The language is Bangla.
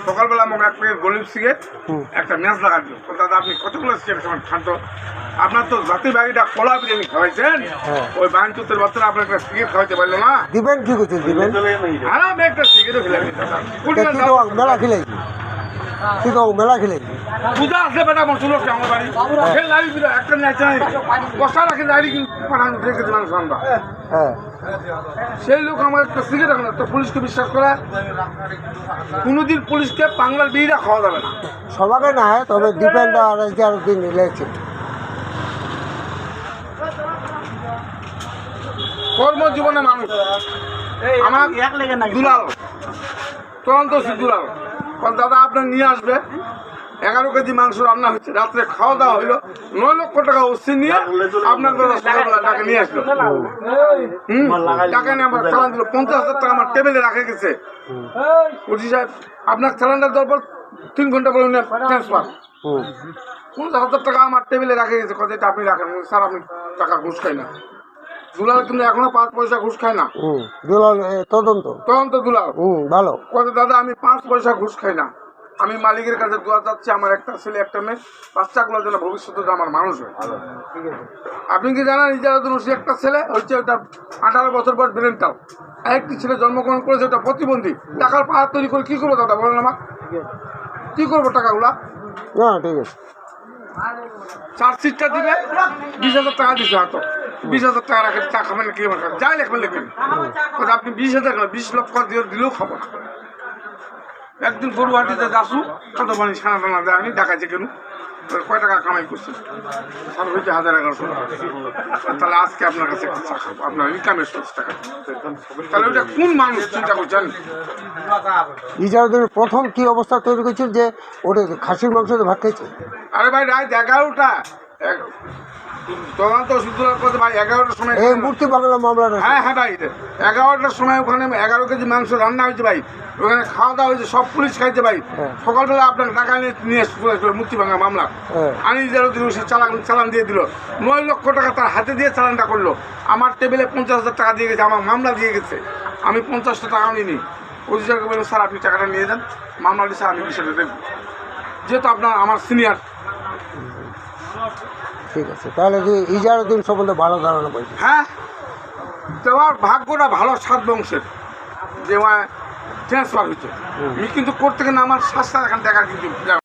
সকালবেলা আমাকে এক প্যাকেট সিগারেট একটা ম্যাচ লাগার দিল দাদা আপনি কতগুলো সিগারেট খান তো আপনার তো জাতি বাড়িটা কলা বিরিয়ানি খাওয়াইছেন? ওই ওই চুতের বাচ্চারা আপনার একটা সিগারেট খাওয়াইতে পারল না? দিবেন কি করছেন দিবেন? হ্যাঁ আমি একটা সিগারেটও খেলাম মেলা তুই তো মেলা খেলেছি পূজা আসলে বেটা আমার চলো আমার বাড়ি। সেই দিল একটা নেচা বসা রাখে কিন্তু পাঠানো রেখে দিলাম আমরা। হ্যাঁ। সেই লোক আমার একটা সিগারেট এখন তো পুলিশকে বিশ্বাস করে। কোনোদিন পুলিশকে বাংলার বিয়েরা খাওয়া যাবে না। সবাকে না হয় তবে ডিপেন্ড আর এগারো দিন লেগেছে কর্মজীবনে মানুষ। আমার দুলাল। তদন্ত দুলাল। কারণ দাদা, আপনার নিয়ে আসবে। এগারো কেজি মাংস রান্না হচ্ছে রাত্রে খাওয়া দাওয়া হইল। নয় লক্ষ টাকা ওসি নিয়ে আপনার টাকা নিয়ে আসলো। হুম? টাকা নিয়ে আমার চালান দিল। পঞ্চাশ হাজার টাকা আমার টেবিলে রাখে গেছে। ওসি সাহেব, আপনার চালানটা দেওয়ার পর তিন ঘণ্টা পরে ট্রান্সফার পঞ্চাশ হাজার টাকা আমার টেবিলে রাখে গেছে। এটা আপনি রাখেন। স্যার, আপনি টাকা ঘুষ খাই না। দুলাল কিন্তু এখনও পাঁচ পয়সা ঘুষ খায় না। হুম দুলাল তদন্ত? তদন্ত দুলাল। হুম ভালো। কথা দাদা আমি পাঁচ পয়সা ঘুষ খাই না। আমি মালিকের কাছে দোয়া চাচ্ছি আমার একটা ছেলে একটা মেয়ে বাচ্চাগুলোর জন্য ভবিষ্যতে আমার মানুষ হয়। আপনি কি জানেন ইজারাতুল রশিদ একটা ছেলে হচ্ছে ওটা আঠারো বছর পর ব্রেনটাল একটি ছেলে জন্মগ্রহণ করেছে ওটা প্রতিবন্ধী। টাকার পাহাড় তৈরি করে কি করব দাদা বলেন আমার কি করব টাকাগুলা? না ঠিক আছে। চার্জশিটটা দিবে বিশ হাজার টাকা দিচ্ছে হাত। বিশ হাজার টাকা রাখেন চা খাবেন না কি খাবেন যাই লেখবেন লিখবেন আপনি বিশ হাজার টাকা বিশ লক্ষ দিয়ে দিলেও খাব একদিন গরুহাটিতে যাসু কত পানি ছানা টানা দেয় আমি দেখাচ্ছে কেন? কয় টাকা কামাই করছি সব হয়েছে হাজার এগারোশো টাকা। তাহলে আজকে আপনার কাছে একটা চা খাব। আপনার ইনকামের সোর্স টাকা তাহলে ওটা কোন মানুষ চিন্তা করছেন ইজারদের প্রথম কি অবস্থা তৈরি করছিল যে ওটা খাসির মাংস ভাত খাইছে? আরে ভাই রাত এগারোটা। তদন্ত শুধু কথা ভাই এগারোটার সময় মূর্তি বাংলা মামলাটা হ্যাঁ হ্যাঁ ভাই এগারোটার সময় ওখানে এগারো কেজি মাংস রান্না হয়েছে ভাই। ওখানে খাওয়া দাওয়া হয়েছে সব পুলিশ খাইছে ভাই। হ্যাঁ। সকালবেলা আপনার টাকা নিয়ে নিয়ে মুক্তি ভাঙা মামলা। হ্যাঁ। আনি সে চালান চালান দিয়ে দিল। নয় লক্ষ টাকা তার হাতে দিয়ে চালানটা করল। আমার টেবিলে পঞ্চাশ হাজার টাকা দিয়ে গেছে আমার মামলা দিয়ে গেছে। আমি পঞ্চাশটা টাকা নিইনি অফিসারকে বললাম স্যার আপনি টাকাটা নিয়ে যান। মামলা দিচ্ছে আমি বিষয়টা দেখব যেহেতু আপনার আমার সিনিয়র ঠিক আছে। তাহলে যে ইজারুদ্দিন সম্বন্ধে ভালো ধারণা পাইছি? হ্যাঁ? তোমার ভাগ্যটা ভালো সাত বংশের। যে ট্রান্সফার হয়েছে আমি কিন্তু করতে গেলে আমার স্বাস্থ্য এখন দেখার কিন্তু